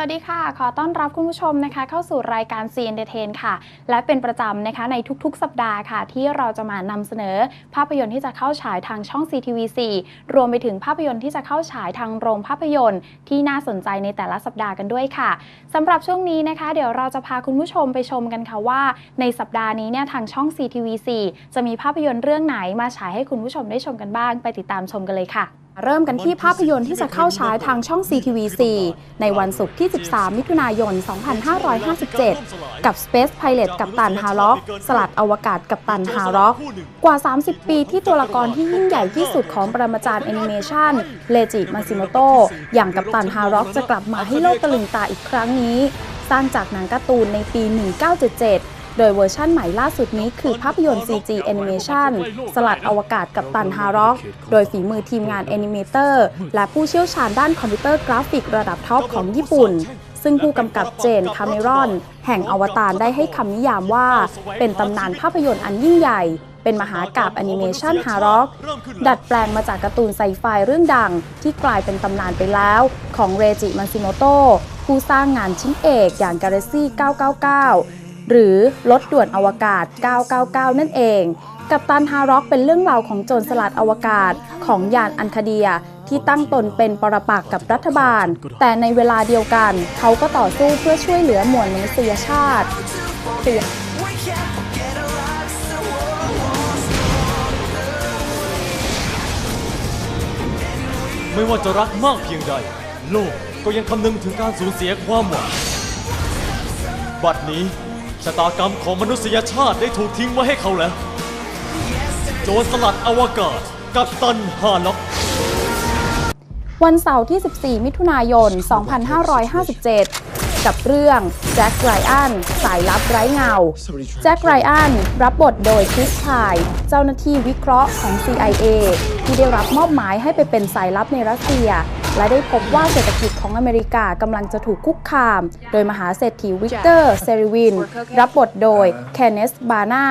วัสดีค่ะ ขอต้อนรับคุณผู้ชมนะคะ เข้าสู่รายการ C Entertain ค่ะ และเป็นประจำนะคะในทุกๆ สัปดาห์ค่ะ ที่เราจะมานำเสนอภาพยนตร์ที่จะเข้าฉายทางช่อง CTV4 รวมไปถึงภาพยนตร์ที่จะเข้าฉายทางโรงภาพยนตร์ ที่น่าสนใจในแต่ละสัปดาห์กันด้วยค่ะสำหรับช่วงนี้นะคะ เดี๋ยวเราจะพาคุณผู้ชมไปชมกันค่ะว่า ในสัปดาห์นี้เนี่ยทางช่อง CTV4 จะมีภาพยนตร์เรื่องไหนมาฉายให้คุณผู้ชมได้ชมกันบ้าง ไปติดตามชมกันเลยค่ะ เริ่มกันที่ภาพยนตร์ที่จะเข้าฉายทางช่อง CTV4 ในวันศุกร์ที่ 13 มิถุนายน 2557 กับ Space Pilot กับตันฮาร็อก สลัดอวกาศกับตันฮาร็อก กว่า 30 ปีที่ตัวละครที่ยิ่งใหญ่ที่สุดของปรมาจารย์แอนิเมชันเลจิมาซิโมโตอย่างกับตันฮาร็อกจะกลับมาให้โลกตะลึงตาอีกครั้งนี้ สร้างจากหนังการ์ตูนในปี 1977 โดยเวอร์ชั่นใหม่ล่าสุดนี้คือภาพยนตร์ CG Animation สลัดอวกาศกับตันฮาร็อก โดยฝีมือทีมงานแอนิเมเตอร์และผู้เชี่ยวชาญด้านคอมพิวเตอร์กราฟิกระดับท็อปของญี่ปุ่น ซึ่งผู้กำกับเจนคาเมรอน แห่งอวตารได้ให้คำนิยามว่า เป็นตำนานภาพยนตร์อันยิ่งใหญ่ เป็นมหากาบแอนิเมชันฮาร็อก ดัดแปลงมาจากการ์ตูนไซไฟเรื่องดัง ที่กลายเป็นตำนานไปแล้วของเรจิมันซิโมโตผู้สร้างงานชิ้นเอกอย่าง Galaxy 999 หรือรถด่วนอวกาศ 999 นั่นเอง กับตันฮาร็อกเป็นเรื่องราวของโจรสลัดอวกาศของยานอันคาเดียที่ตั้งตนเป็นปรปักษ์กับรัฐบาล แต่ในเวลาเดียวกัน เขาก็ต่อสู้เพื่อช่วยเหลือมวลมนุษยชาติไม่ว่าจะรักมากเพียงใด โลกก็ยังคำนึงถึงการสูญเสียความหวังบัดนี้ ชะตากรรมของมนุษยชาติได้ถูกทิ้งไว้ให้เขาแล้ว โจรสลัดอวกาศกับตันฮาล็อก วันเสาร์ที่ 14 มิถุนายน 2557 กับเรื่องแจ็คไรอันสายลับไร้เงา แจ็คไรอันรับบทโดยคริสไทยเจ้าหน้าที่วิเคราะห์ของ CIA ที่ได้รับมอบหมายให้ไปเป็นสายลับในรัสเซีย และได้พบว่าเศรษฐกิจของอเมริกากำลังจะถูกคุกคาม โดยมหาเศรษฐีวิกเตอร์ เซริวิน รับบทโดยแคนเนส บานา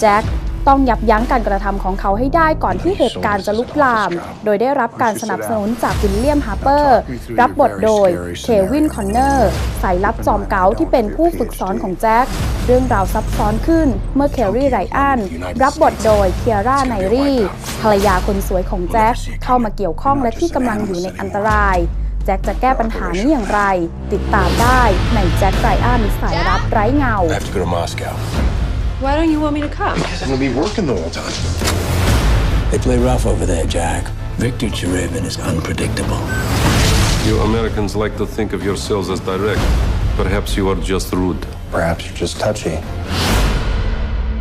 แจ็ค ต้องยับยั้งการกระทำของเขาให้ได้ก่อนที่เหตุการณ์จะลุกลาม โดยได้รับการสนับสนุนจากวิลเลียมฮาร์เปอร์ รับบทโดยเควินคอนเนอร์สายลับจอมเก๋าที่เป็นผู้ฝึกสอนของแจ็คเรื่องราวซับซ้อนขึ้นเมื่อเคลรี่ไรอันรับบทโดยเคียร่าไนรี่ภรรยาคนสวยของแจ็คเข้ามาเกี่ยวข้องและที่กำลังอยู่ในอันตรายแจ็คจะแก้ปัญหานี้อย่างไร ติดตามได้ในแจ็คไรอันสายลับไร้เงา I have to go to Moscow. Why don't you want me to come? Because I'm gonna be working the whole time. They play rough over there, Jack. Victor Cherevin is unpredictable. You Americans like to think of yourselves as direct. Perhaps you are just rude. Perhaps you're just touchy.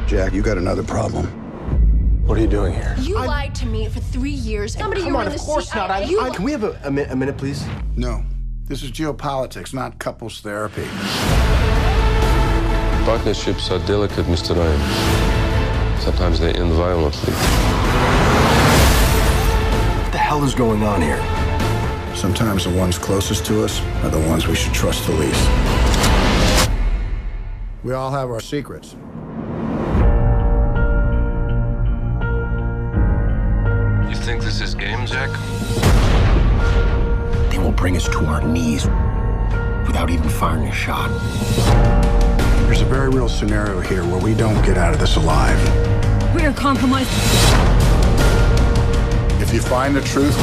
Jack, you got another problem. What are you doing here? You lied to me for three years. Somebody Come you were on, in of the course CIA not. I, you I- can we have a, a, mi- a minute, please? No. This is geopolitics, not couples therapy. Partnerships are delicate, Mr. Ryan. Sometimes they end violently. What the hell is going on here? Sometimes the ones closest to us are the ones we should trust the least. We all have our secrets. You think this is game, Jack? They will bring us to our knees without even firing a shot. There's a very real scenario here where we don't get out of this alive. We are compromised. If you find the truth,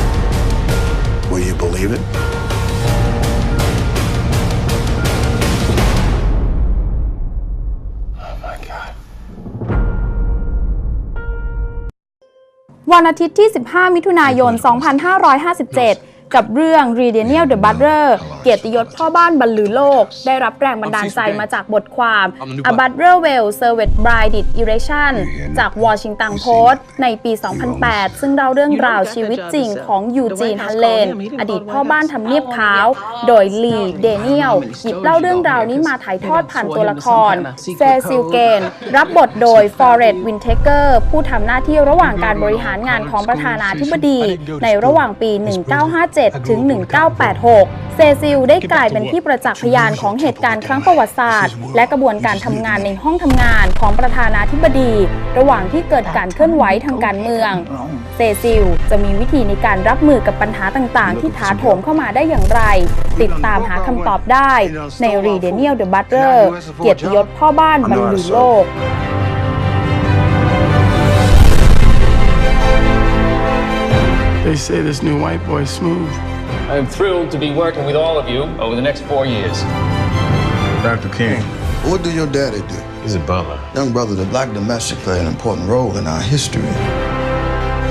will you believe it? วันอาทิตย์ที่ 15 มิถุนายน 2557 กับเรื่อง r e d a n i e l the Butler เกียรติยศพ่อบ้านบรรลือโลก ได้รับแรงบันดาลใจมาจากบทความ A Butler Well Served Bride Erection จาก Washington Post ในปี 2008 ซึ่งเล่าเรื่องราวชีวิตจริงของยูจีนฮันเลน อดีตพ่อบ้านทำเนียบขาว โดยลีเดเนียลหยิบเล่าเรื่องราวนี้มาถ่ายทอดผ่านตัวละครเฟซิลเกนรับบทโดยฟอร์เรสต์วินเทเกอร์ผู้ทำหน้าที่ระหว่างการบริหารงานของประธานาธิบดีในระหว่างปี 1957 1987ถึง 1986 เซซิลได้กลายเป็นที่ประจักษ์พยานของเหตุการณ์ครั้งประวัติศาสตร์ และกระบวนการทำงานในห้องทำงานของประธานาธิบดี ระหว่างที่เกิดการเคลื่อนไหวทางการเมือง เซซิลจะมีวิธีในการรับมือกับปัญหาต่างๆ ที่ถาโถมเข้ามาได้อย่างไร ติดตามหาคำตอบได้ในรีเดเนียลเดอะบัตเตอร์เกียรติยศพ่อบ้านบรรลือโลก They say this new white boy's smooth. I'm thrilled to be working with all of you over the next four years. Dr. King. What do your daddy do? He's a butler. Young brother, the black domestic play an important role in our history.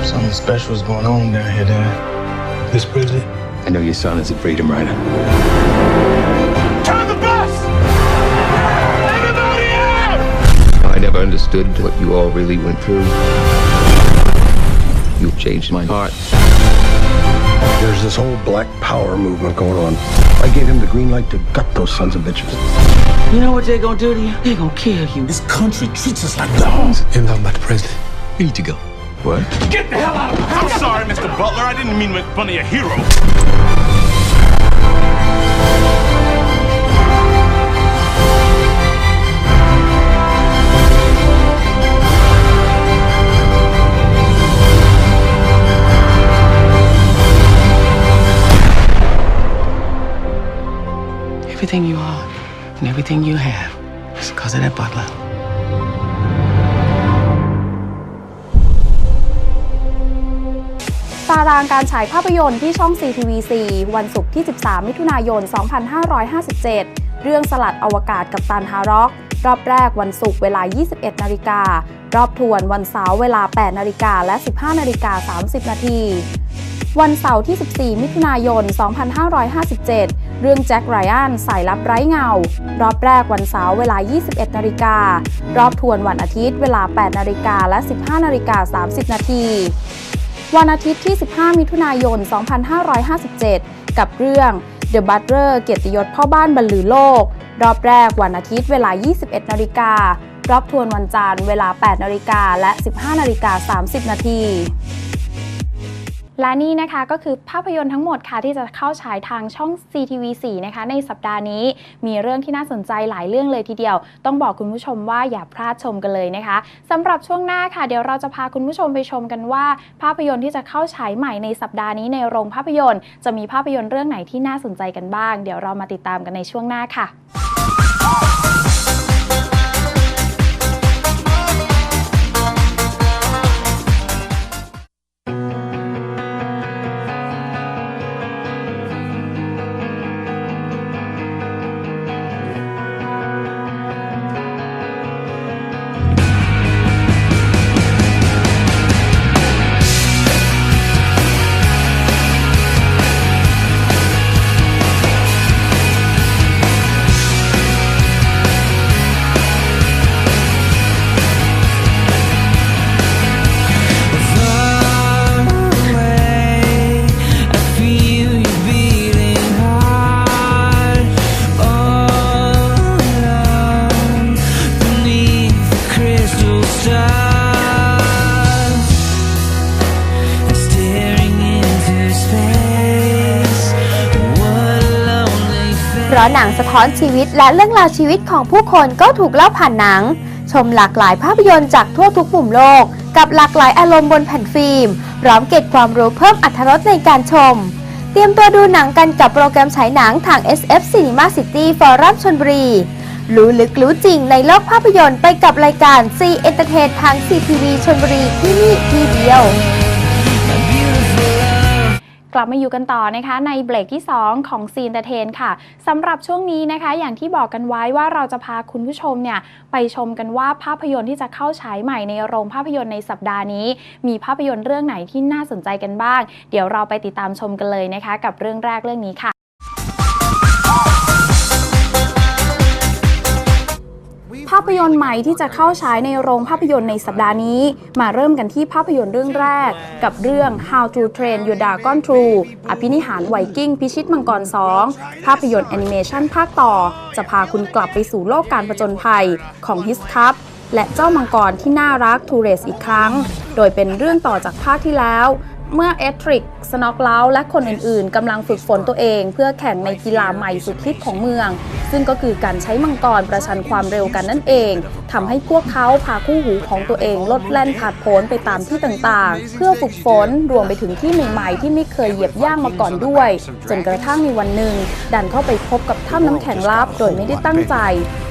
Something special is going on down here, Dad. This prison? I know your son is a freedom rider. Turn the bus! Everybody out! I never understood what you all really went through. You've changed my heart. There's this whole black power movement going on. I gave him the green light to gut those sons of bitches. You know what they're gonna do to you? They're gonna kill you. This country treats us like dogs. Him talking about the president. We need to go. What? Get the hell out of here! I'm sorry, Mr. Butler. I didn't mean to make fun of your hero. Everything you are and everything you have is because of that butler. ตารางการฉายภาพยนตร์ที่ช่อง CTV4 วันศุกร์ที่ 13 มิถุนายน 2557 เรื่องสลัดอวกาศกับตันฮาร็อก รอบแรกวันศุกร์เวลา 21 นาฬิกา รอบทวนวันเสาร์เวลา 8 นาฬิกาและ 15 นาฬิกา 30 นาที วันเสาร์ที่ 14 มิถุนายน 2557 เรื่องแจ็คไรอันสายลับไร้เงา รอบแรกวันเสาร์เวลา 21นาฬิการอบทวนวันอาทิตย์เวลา 8นาฬิกาและ 15นาฬิกา30 นาทีวันอาทิตย์ที่ 15 มิถุนายน 2557 กับเรื่อง The Butler เกียรติยศพ่อบ้านบรรลือโลก รอบแรกวันอาทิตย์เวลา 21 นาฬิการอบทวนวันจันทร์เวลา 8 นาฬิกาและ 15 นาฬิกา 30 นาที และนี่นะคะก็คือภาพยนตร์ทั้งหมดค่ะที่จะเข้าฉายทางช่อง CTV4 นะคะในสัปดาห์นี้มีเรื่องที่น่าสนใจหลายเรื่องเลยทีเดียว ต้องบอกคุณผู้ชมว่าอย่าพลาดชมกันเลยนะคะสำหรับช่วงหน้าค่ะ เดี๋ยวเราจะพาคุณผู้ชมไปชมกันว่า ภาพยนตร์ที่จะเข้าฉายใหม่ในสัปดาห์นี้ในโรงภาพยนตร์ จะมีภาพยนตร์เรื่องไหนที่น่าสนใจกันบ้าง เดี๋ยวเรามาติดตามกันในช่วงหน้าค่ะะหนังสะท้อนชีวิตและเรื่องราวชีวิตของผู้คนก็ถูกเล่าผ่านหนัง ชมหลากหลายภาพยนตร์จากทั่วทุกมุมโลก กับหลากหลายอารมณ์บนแผ่นฟิล์มพร้อมเก็บความรู้เพิ่มอรรถรสในการชม เตรียมตัวดูหนังกันกับโปรแกรมฉายหนังทาง SF Cinema City Forum ชนบุรีรู้ลึกรู้จริงในโลกภาพยนตร์ไปกับรายการ C Entertain ทาง CTV ชนบุรีที่นี่ที่เดียว กลับมาอยู่กันต่อนะคะในเบรกที่ 2 ของซีนเตอร์เทนค่ะสำหรับช่วงนี้นะคะ อย่างที่บอกกันไว้ว่าเราจะพาคุณผู้ชมเนี่ยไปชมกันว่าภาพยนตร์ที่จะเข้าฉายใหม่ในโรงภาพยนตร์ในสัปดาห์นี้ มีภาพยนตร์เรื่องไหนที่น่าสนใจกันบ้าง เดี๋ยวเราไปติดตามชมกันเลยนะคะ กับเรื่องแรกเรื่องนี้ค่ะาพยนตร์ใหม่ที่จะเข้าฉายในโรงภาพยนตร์ในสัปดาห์นี้ มาเริ่มกันที่ภาพยนตร์เรื่องแรก กับเรื่อง How to Train Your Dragon True อภินิหารไวกิ้งพิชิตมังกร 2 ภาพยนตร์แอนิเมชันภาคต่อ จะพาคุณกลับไปสู่โลกการผจญภัยของฮิสคัพและเจ้ามังกรที่น่ารักทูเรสอีกครั้ง โดยเป็นเรื่องต่อจากภาคที่แล้ว เมื่อเอทริก สนอกเลาและคนอื่นๆกำลังฝึกฝนตัวเอง เพื่อแข่งในกีฬาใหม่สุดฮิตของเมือง ซึ่งก็คือการใช้มังกรประชันความเร็วกันนั่นเองทำให้พวกเขาพาคู่หูของตัวเองลดแล่นผาดโผนไปตามที่ต่างๆ เพื่อฝึกฝนรวมไปถึงที่ใหม่ๆ ที่ไม่เคยเหยียบย่างมาก่อนด้วย จนกระทั่งในวันหนึ่ง ดันเข้าไปพบกับถ้ำน้ำแข็งลับโดยไม่ได้ตั้งใจ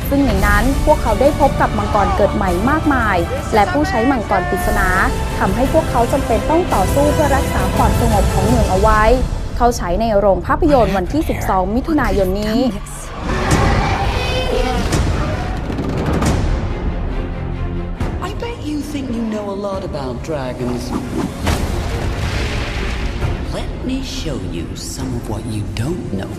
ซึ่งในนั้นพวกเขาได้พบกับมังกรเกิดใหม่มากมาย และผู้ใช้มังกรปริศนาทำให้พวกเขาจำเป็นต้องต่อสู้เพื่อรักษาความสงบของเมืองเอาไว้ เข้าฉายในโรงภาพยนตร์วันที่ 12 มิถุนายนนี้ Let me show you some of what you don't know.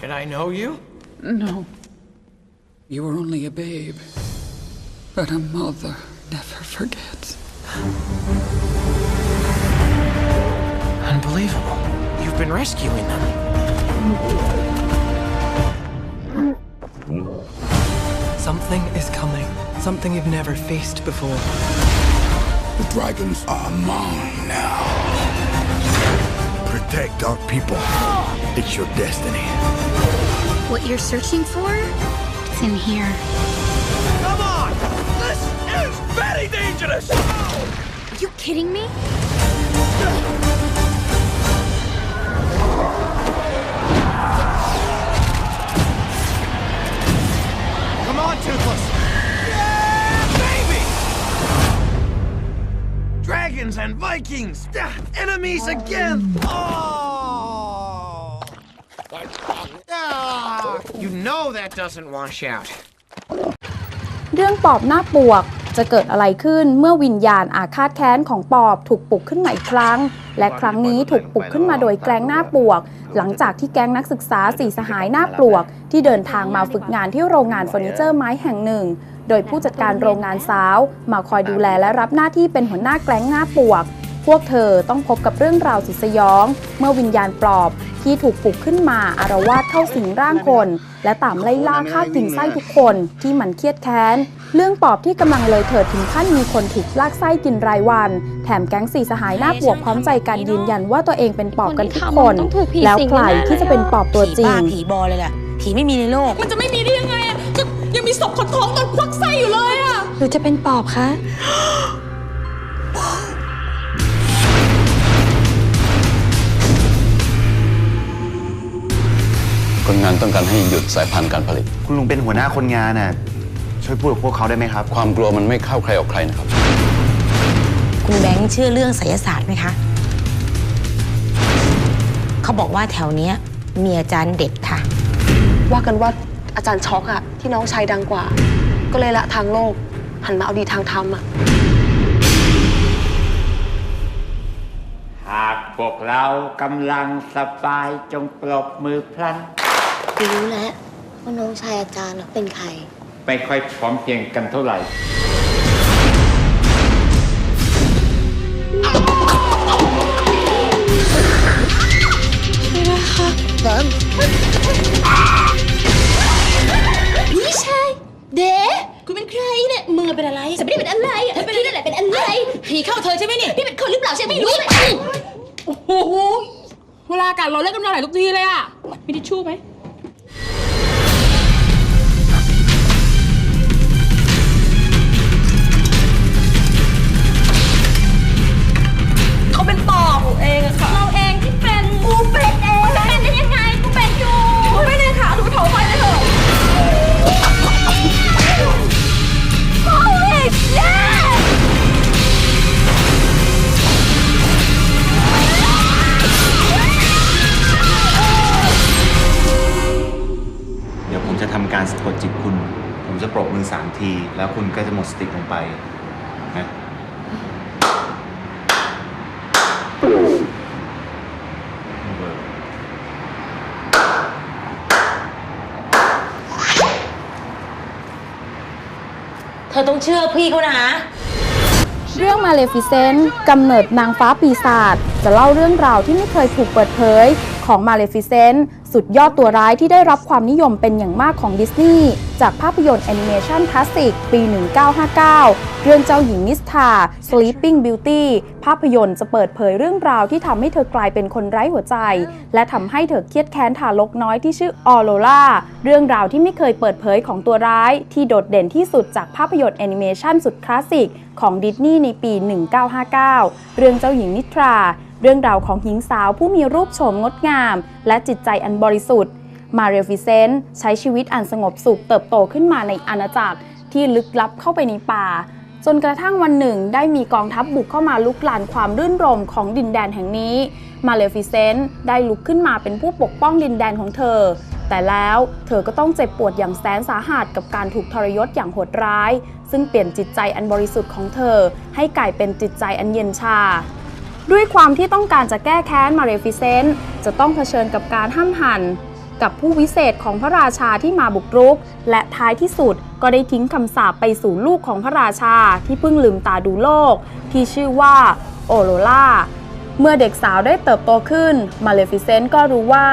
Should I know you? No. You were only a babe. But a mother never forgets. Unbelievable. You've been rescuing them. Something is coming. Something you've never faced before. The dragons are mine now. Protect our people. It's your destiny. What you're searching for? It's in here. Come on! This is very dangerous! Are you kidding me? Come on, Toothless! Yeah, baby! Dragons and Vikings! Enemies again! Oh! You know that doesn't wash out. เรื่องปอบหน้าปวกจะเกิดอะไรขึ้นเมื่อวิญญาณอาฆาตแค้นของปอบถูกปลุกขึ้นมาอีกครั้ง และครั้งนี้ถูกปลุกขึ้นมาโดยแก๊งหน้าปวก หลังจากที่แก๊งนักศึกษาสี่สหายหน้าปลวก ที่เดินทางมาฝึกงานที่โรงงานเฟอร์นิเจอร์ไม้แห่งหนึ่ง โดยผู้จัดการโรงงานสาว มาคอยดูแลและรับหน้าที่เป็นหัวหน้าแก๊งหน้าปวก วกเธอต้องพบกับเรื่องราวสุดสยอง เมื่อวิญญาณปลอบที่ถูกปลุกขึ้นมาอารวาสเข้าสิงร่างคน และตามไล่ล่าฆ่ากินไส้ทุกคนที่มันเครียดแค้น เรื่องปอบที่กำลังเลยเถิดถึงขั้นมีคนถูกลากไส้กินรายวัน แถมแก๊งสีสหายหน้าปวกพร้อมใจกันยืนยันว่าตัวเองเป็นปอบกันทุกคน แล้วใครที่จะเป็นปอบตัวจริงผีบอเลยแหละผีไม่มีในโลก มันจะไม่มีได้ยังไงอะก็ยังมีศพคนท้องโดนควักไส้อยู่เลยอะหรือจะเป็นปอบคะ คนงานต้องการให้หยุดสายพันธุ์การผลิต คุณลุงเป็นหัวหน้าคนงานน่ะช่วยพูดกับพวกเขาได้ไหมครับ ความกลัวมันไม่เข้าใครออกใครนะครับ คุณแบงค์เชื่อเรื่องไสยศาสตร์ไหมคะ เขาบอกว่าแถวเนี้ยมีอาจารย์เด็ดค่ะ ว่ากันว่าอาจารย์ช็อกอะที่น้องชายดังกว่า ก็เลยละทางโลก หันมาเอาดีทางธรรมอะหากพวกเรากำลังสบายจงปรบมือพลัน รู้แล้วว่าน้องชายอาจารย์น่ะเป็นใคร ไม่ค่อยพร้อมเพรียงกันเท่าไหร่ไม่นะคะแบมไม่ใช่ เด๋คุณเป็นใครเนี่ยมึงเป็นอะไรฉันไม่ได้เป็นอะไรอะพี่นั่นแหละเป็นอะไรผีเข้าเธอใช่ไหมเนี่ยพี่เป็นคนหรือเปล่าฉันไม่รู้เลย โอ้โหเวลาอากาศร้อนเล่นกำลังไหลทุกทีเลยอะมีทิชชู่ไหม คุณก็จะหมดสติลงไปนะเธอต้องเชื่อพี่เขานะ เรื่องมาเลฟิเซนต์กำเนิดนางฟ้าปีศาจจะเล่าเรื่องราวที่ไม่เคยถูกเปิดเผยของมาเลฟิเซนต์ สุดยอดตัวร้ายที่ได้รับความนิยมเป็นอย่างมากของดิสนีย์จากภาพยนตร์แอนิเมชันคลาสสิกปี 1959 เรื่องเจ้าหญิงนิสทา Sleeping Beauty ภาพยนตร์จะเปิดเผยเรื่องราวที่ทำให้เธอกลายเป็นคนไร้หัวใจ และทำให้เธอเครียดแค้นทารกน้อยที่ชื่อออโรล่าเรื่องราวที่ไม่เคยเปิดเผยของตัวร้าย ที่โดดเด่นที่สุดจากภาพยนตร์แอนิเมชันสุดคลาสสิกของดิสนีย์ในปี 1959 เรื่องเจ้าหญิงนิทรา เรื่องราวของหญิงสาวผู้มีรูปโฉมงดงาม และจิตใจอันบริสุทธิ์ มาเรฟิเซนต์ใช้ชีวิตอันสงบสุขเติบโตขึ้นมาในอาณาจักรที่ลึกลับเข้าไปในป่า จนกระทั่งวันหนึ่ง ได้มีกองทัพบุกเข้ามาลุกลานความรื่นรมของดินแดนแห่งนี้ มาเลฟิเซนต์ได้ลุกขึ้นมาเป็นผู้ปกป้องดินแดนของเธอ แต่แล้วเธอก็ต้องเจ็บปวดอย่างแสนสาหัสกับการถูกทรยศอย่างโหดร้าย ซึ่งเปลี่ยนจิตใจอันบริสุทธิ์ของเธอ ให้กลายเป็นจิตใจอันเย็นชา ด้วยความที่ต้องการจะแก้แค้นมาเรฟิเซนต์จะต้องเผชิญกับการห้ามหันกับผู้วิเศษของพระราชาที่มาบุกรุก และท้ายที่สุดก็ได้ทิ้งคำสาปไปสู่ลูกของพระราชาที่เพิ่งลืมตาดูโลก ที่ชื่อว่าโอโรล่าเมื่อเด็กสาวได้เติบโตขึ้นมาเลฟิเซนต์ก็รู้ว่า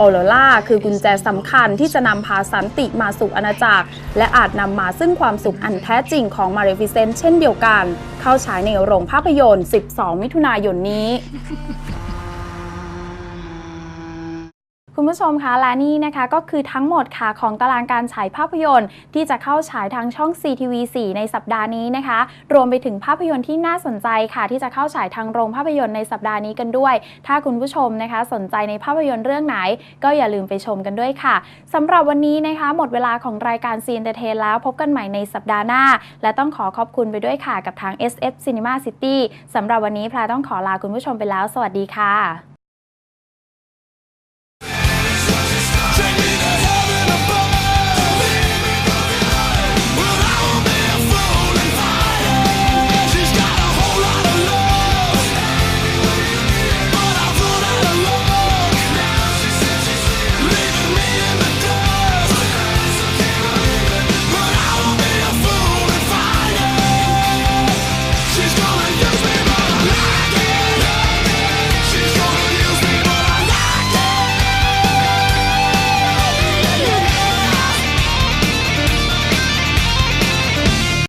โอโรล่าคือกุญแจสำคัญที่จะนำพาสันติมาสู่อาณาจักร และอาจนำมาซึ่งความสุขอันแท้จริงของมาเรฟิเซนเช่นเดียวกัน เข้าฉายในโรงภาพยนตร์ 12 มิถุนายนนี้ คุณผู้ชมคะและนี่นะคะก็คือทั้งหมดค่ะของตารางการฉายภาพยนตร์ ที่จะเข้าฉายทางช่อง CTV 4 ในสัปดาห์นี้นะคะ รวมไปถึงภาพยนตร์ที่น่าสนใจค่ะ ที่จะเข้าฉายทางโรงภาพยนตร์ในสัปดาห์นี้กันด้วย ถ้าคุณผู้ชมนะคะ สนใจในภาพยนตร์เรื่องไหน ก็อย่าลืมไปชมกันด้วยค่ะสำหรับวันนี้นะคะ หมดเวลาของรายการ c ีนเตอร์เทนแล้วพบกันใหม่ในสัปดาห์หน้า และต้องขอขอบคุณไปด้วยค่ะกับทาง SF Cinema City สำหรับวันนี้แพรต้องขอลาคุณผู้ชมไปแล้ว สวัสดีค่ะ